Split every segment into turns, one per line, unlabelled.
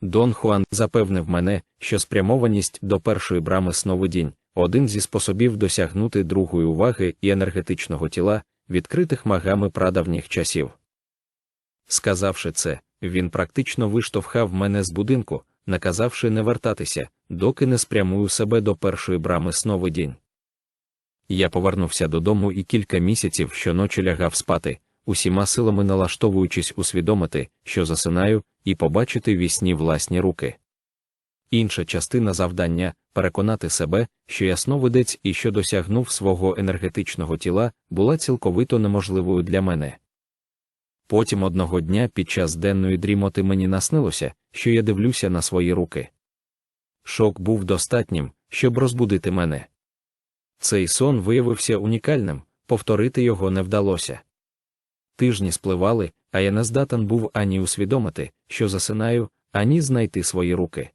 Дон Хуан запевнив мене, що спрямованість до першої брами сновидінь один зі способів досягнути другої уваги і енергетичного тіла, відкритих магами прадавніх часів. Сказавши це, він практично виштовхав мене з будинку, наказавши не вертатися, доки не спрямую себе до першої брами сновидінь. Я повернувся додому і кілька місяців щоночі лягав спати, усіма силами налаштовуючись усвідомити, що засинаю, і побачити вісні власні руки. Інша частина завдання переконати себе, що ясновидець і що досягнув свого енергетичного тіла, була цілковито неможливою для мене. Потім одного дня під час денної дрімоти мені наснилося, що я дивлюся на свої руки. Шок був достатнім, щоб розбудити мене. Цей сон виявився унікальним, повторити його не вдалося. Тижні спливали, а я не здатен був ані усвідомити, що засинаю, ані знайти свої руки.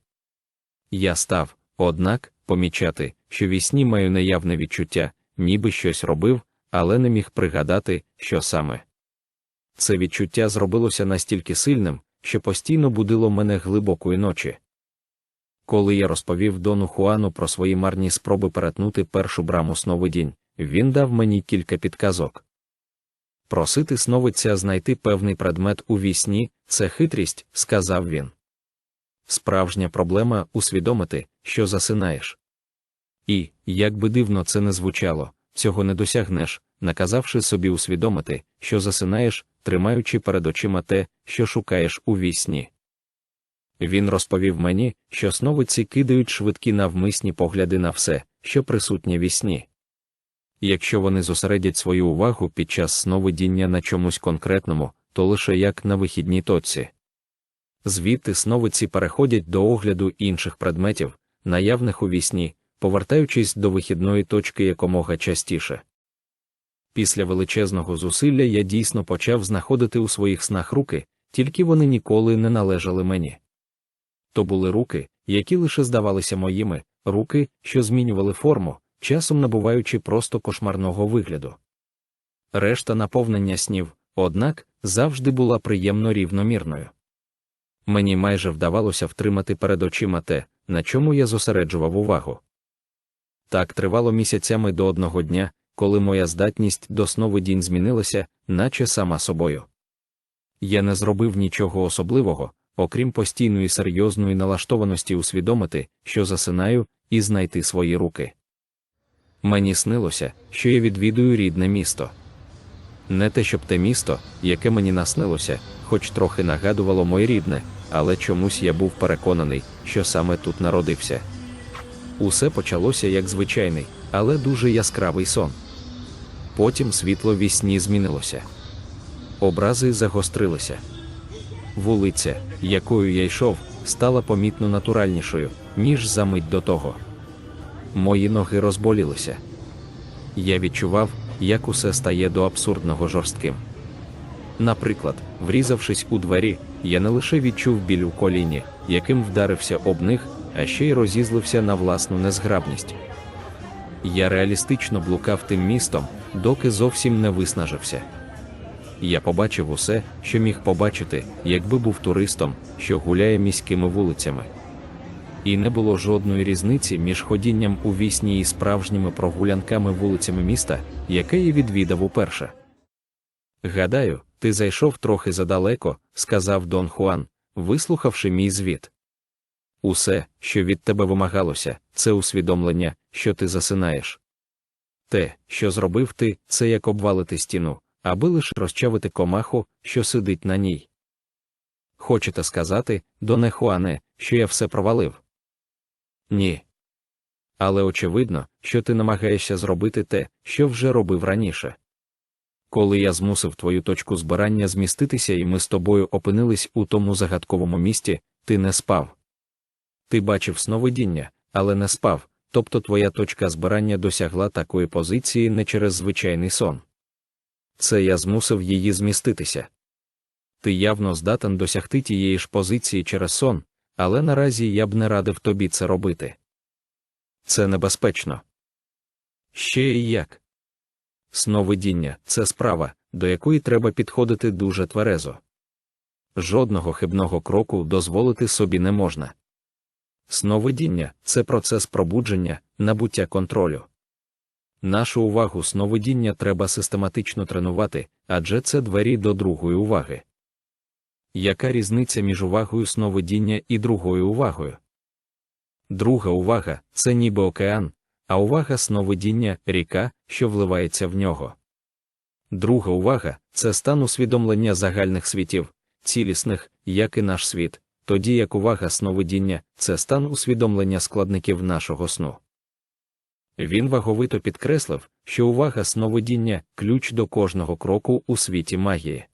Я став, однак, помічати, що вісні маю неявне відчуття, ніби щось робив, але не міг пригадати, що саме. Це відчуття зробилося настільки сильним, що постійно будило мене глибокої ночі. Коли я розповів Дону Хуану про свої марні спроби перетнути першу браму сновидінь, він дав мені кілька підказок. Просити сновидця знайти певний предмет у вісні – це хитрість, сказав він. Справжня проблема усвідомити, що засинаєш. І, як би дивно це не звучало, цього не досягнеш, наказавши собі усвідомити, що засинаєш, тримаючи перед очима те, що шукаєш у вісні. Він розповів мені, що сновидці кидають швидкі навмисні погляди на все, що присутнє вісні. Якщо вони зосередять свою увагу під час сновидіння на чомусь конкретному, то лише як на вихідній точці. Звідти сновидці переходять до огляду інших предметів, наявних у вісні, повертаючись до вихідної точки якомога частіше. Після величезного зусилля я дійсно почав знаходити у своїх снах руки, тільки вони ніколи не належали мені. То були руки, які лише здавалися моїми, руки, що змінювали форму, часом набуваючи просто кошмарного вигляду. Решта наповнення снів, однак, завжди була приємно рівномірною. Мені майже вдавалося втримати перед очима те, на чому я зосереджував увагу. Так тривало місяцями до одного дня, коли моя здатність до сновидінь змінилася, наче сама собою. Я не зробив нічого особливого, окрім постійної серйозної налаштованості усвідомити, що засинаю, і знайти свої руки. Мені снилося, що я відвідую рідне місто. Не те, щоб те місто, яке мені наснилося, хоч трохи нагадувало моє рідне, але чомусь я був переконаний, що саме тут народився. Усе почалося як звичайний, але дуже яскравий сон. Потім світло вісні змінилося. Образи загострилися. Вулиця, якою я йшов, стала помітно натуральнішою, ніж за мить до того. Мої ноги розболілися. Я відчував, як усе стає до абсурдного жорстким. Наприклад, врізавшись у двері, я не лише відчув біль у коліні, яким вдарився об них, а ще й розізлився на власну незграбність. Я реалістично блукав тим містом, доки зовсім не виснажився. Я побачив усе, що міг побачити, якби був туристом, що гуляє міськими вулицями. І не було жодної різниці між ходінням у вісні і справжніми прогулянками вулицями міста, яке я відвідав уперше. Гадаю, ти зайшов трохи задалеко, сказав Дон Хуан, вислухавши мій звіт. Усе, що від тебе вимагалося, це усвідомлення, що ти засинаєш. Те, що зробив ти, це як обвалити стіну, аби лише розчавити комаху, що сидить на ній. Хочете сказати, Доне Хуане, що я все провалив? Ні. Але очевидно, що ти намагаєшся зробити те, що вже робив раніше. Коли я змусив твою точку збирання зміститися, і ми з тобою опинились у тому загадковому місті, ти не спав. Ти бачив сновидіння, але не спав, тобто твоя точка збирання досягла такої позиції не через звичайний сон. Це я змусив її зміститися. Ти явно здатен досягти тієї ж позиції через сон, але наразі я б не радив тобі це робити. Це небезпечно. Ще і як. Сновидіння це справа, до якої треба підходити дуже тверезо. жодного хибного кроку дозволити собі не можна. Сновидіння це процес пробудження, набуття контролю. Нашу увагу сновидіння треба систематично тренувати, адже це двері до другої уваги. Яка різниця між увагою сновидіння і другою увагою? Друга увага це ніби океан, а увага сновидіння ріка, що вливається в нього. Друга увага це стан усвідомлення загальних світів, цілісних, як і наш світ, тоді як увага сновидіння це стан усвідомлення складників нашого сну. Він ваговито підкреслив, що увага сновидіння ключ до кожного кроку у світі магії.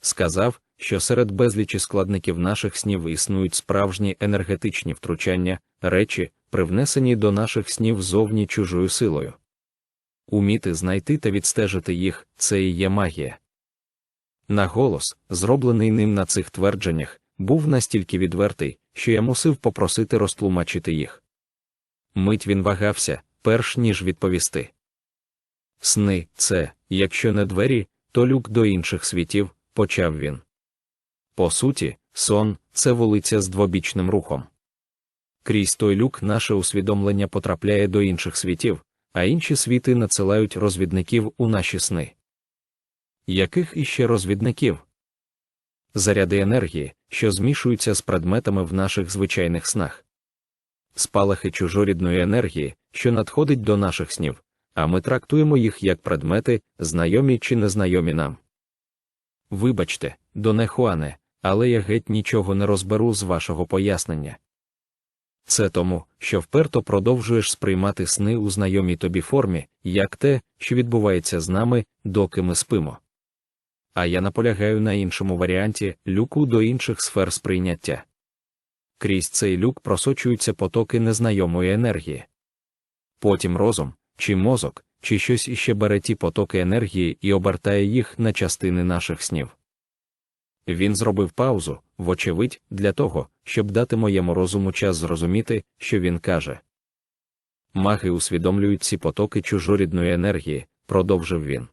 Сказав, що серед безлічі складників наших снів існують справжні енергетичні втручання, речі, привнесені до наших снів зовні чужою силою. Уміти знайти та відстежити їх це і є магія. Наголос, зроблений ним на цих твердженнях, був настільки відвертий, що я мусив попросити розтлумачити їх. Мить він вагався, перш ніж відповісти. Сни, це, якщо не двері, то люк до інших світів, почав він. По суті, сон це вулиця з двобічним рухом. Крізь той люк наше усвідомлення потрапляє до інших світів, а інші світи надсилають розвідників у наші сни. Яких іще розвідників? Заряди енергії, що змішуються з предметами в наших звичайних снах, спалахи чужорідної енергії, що надходить до наших снів, а ми трактуємо їх як предмети, знайомі чи незнайомі нам. Вибачте, Доне Хуане, але я геть нічого не розберу з вашого пояснення. Це тому, що вперто продовжуєш сприймати сни у знайомій тобі формі, як те, що відбувається з нами, доки ми спимо. А я наполягаю на іншому варіанті люку до інших сфер сприйняття. Крізь цей люк просочуються потоки незнайомої енергії. Потім розум, чи мозок, чи щось іще бере ті потоки енергії і обертає їх на частини наших снів. Він зробив паузу, вочевидь, для того, щоб дати моєму розуму час зрозуміти, що він каже. Маги усвідомлюють ці потоки чужорідної енергії, продовжив він.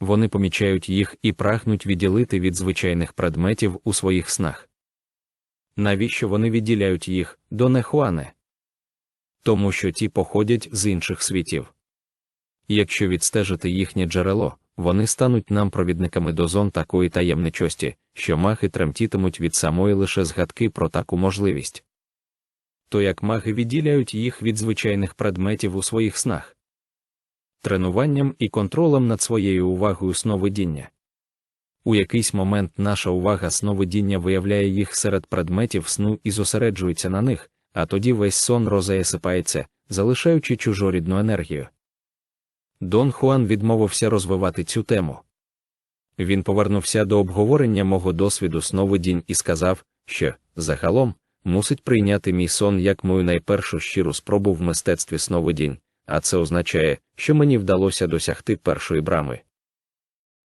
Вони помічають їх і прагнуть відділити від звичайних предметів у своїх снах. Навіщо вони відділяють їх до нехуане? Тому що ті походять з інших світів. Якщо відстежити їхнє джерело, вони стануть нам провідниками до зон такої таємничості, що маги тремтітимуть від самої лише згадки про таку можливість. То як маги відділяють їх від звичайних предметів у своїх снах, тренуванням і контролем над своєю увагою сновидіння. У якийсь момент наша увага сновидіння виявляє їх серед предметів сну і зосереджується на них, а тоді весь сон розеясипається, залишаючи чужорідну енергію. Дон Хуан відмовився розвивати цю тему. Він повернувся до обговорення мого досвіду сновидінь і сказав, що, загалом, мусить прийняти мій сон як мою найпершу щиру спробу в мистецтві сновидінь, а це означає, що мені вдалося досягти першої брами.